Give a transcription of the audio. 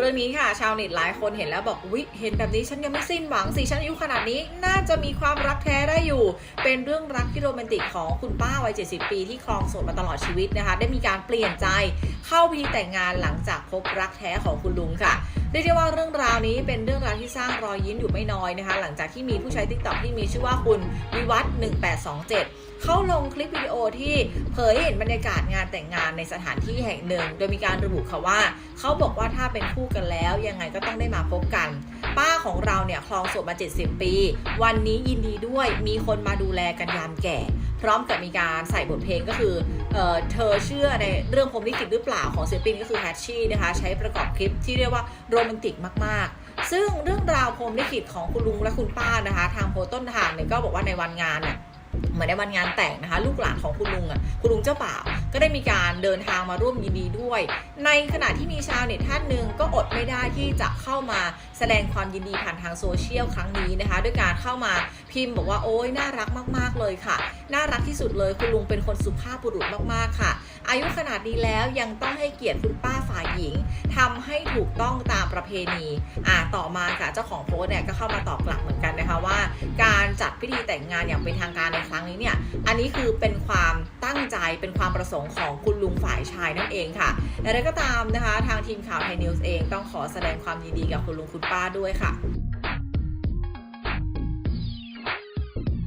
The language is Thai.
เรื่องนี้ค่ะ ชาวเน็ตหลายคนเห็นแล้วบอกวิเห็นแบบนี้ฉันยังไม่สิ้นหวังสิฉันอายุขนาดนี้น่าจะมีความรักแท้ได้อยู่ เป็นเรื่องรักที่โรแมนติกของคุณป้าวัย 70 ปีที่ครองโสดมาตลอดชีวิตนะคะ ได้มีการเปลี่ยนใจ เข้าพิธีแต่งงานหลังจากพบรักแท้ของคุณลุงค่ะเรียกได้ว่าเรื่องราวนี้เป็นเรื่องราวที่สร้างรอยยิ้มอยู่ไม่น้อยนะคะ หลังจากที่มีผู้ใช้ทิกตอกที่มีชื่อว่าคุณวิวัฒน์1827 เขาลงคลิปวิดีโอที่เผยเห็นบรรยากาศงานแต่งงานในสถานที่แห่งหนึ่ง โดยมีการระบุค่ะว่า เขาบอกว่าถ้าเป็นคู่กันแล้วยังไงก็ต้องได้มาพบกัน ป้าของเราเนี่ยคลองโสดมา 70 ปี วันนี้ยินดีด้วยมีคนมาดูแลกันยามแก่ พร้อมกับมีการใส่บทเพลงก็คือเออเธอเชื่อในเรื่องพรมลิขิตหรือเปล่าของศิลปินก็คือแฮชชี่นะคะใช้ประกอบคลิปที่เรียกว่าโรแมนติกมากๆ ซึ่งเรื่องราวพรมลิขิตของคุณลุงและคุณป้านะคะ ทางโพต์ต้นทางเนี่ยก็บอกว่าในวันงานเนี่ยเหมือนในวันงานแต่งนะคะ ลูกหลานของคุณลุงอะคุณลุงเจ้าบ่าว ก็ได้มีการเดินทางมาร่วมยินดีด้วย ในขณะที่มีชาวเน็ตท่านหนึ่งก็อดไม่ได้ที่จะเข้ามาแสดงความยินดีผ่านทางโซเชียลครั้งนี้นะคะ ด้วยการเข้ามาพิมพ์บอกว่าโอ้ยน่ารักมาก ๆ เลยค่ะ น่ารักที่สุดเลยคุณลุงเป็นคนสุภาพบุรุษมากๆค่ะ อายุขนาดนี้แล้วยังต้องให้เกียรติคุณป้าฝ่ายหญิงทำให้ถูกต้องตามประเพณีอ่าต่อมาค่ะเจ้าของโพสต์เนี่ยก็เข้ามาตอบกลับเหมือนกันนะคะว่า การจัดพิธีแต่งงานอย่างเป็นทางการในครั้งนี้เนี่ยอันนี้คือเป็นความตั้งใจเป็นความประสงค์ของคุณลุงฝ่ายชายนั่นเองค่ะแต่อะก็ตามนะคะ ทางทีมข่าวไทยนิวส์เองต้องขอแสดงความยินดีกับคุณลุงคุณป้าด้วยค่ะ